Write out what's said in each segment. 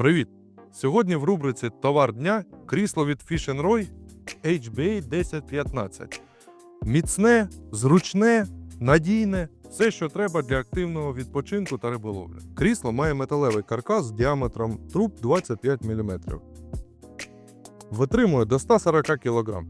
Привіт! Сьогодні в рубриці Товар дня крісло від Fish Roy HBA 1015. Міцне, зручне, надійне, все, що треба для активного відпочинку та риболовлі. Крісло має металевий каркас з діаметром труб 25 мм. Витримує до 140 кг.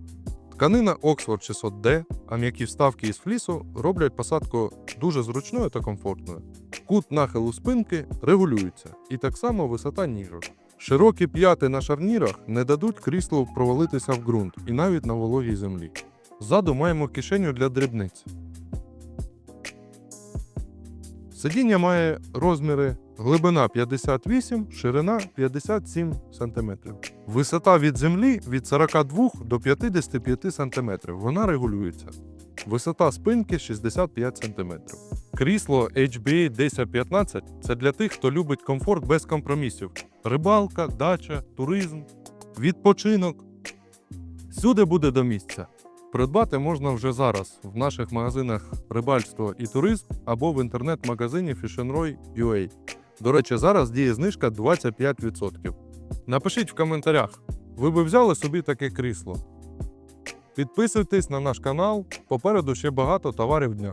Тканина Oxford 600D, а м'які вставки із флісу роблять посадку дуже зручною та комфортною. Кут нахилу спинки регулюється, і так само висота ніжок. Широкі п'яти на шарнірах не дадуть кріслу провалитися в ґрунт і навіть на вологій землі. Ззаду маємо кишеню для дрібниць. Сидіння має розміри глибина 58, ширина 57 см. Висота від землі від 42 до 55 см. Вона регулюється. Висота спинки 65 см. Крісло HBA 1015 це для тих, хто любить комфорт без компромісів. Рибалка, дача, туризм, відпочинок. Всюди буде до місця. Придбати можна вже зараз в наших магазинах Рибальство і туризм або в інтернет-магазині FishNRoy.ua. До речі, зараз діє знижка 25%. Напишіть в коментарях, ви би взяли собі таке крісло. Підписуйтесь на наш канал, попереду ще багато товарів дня.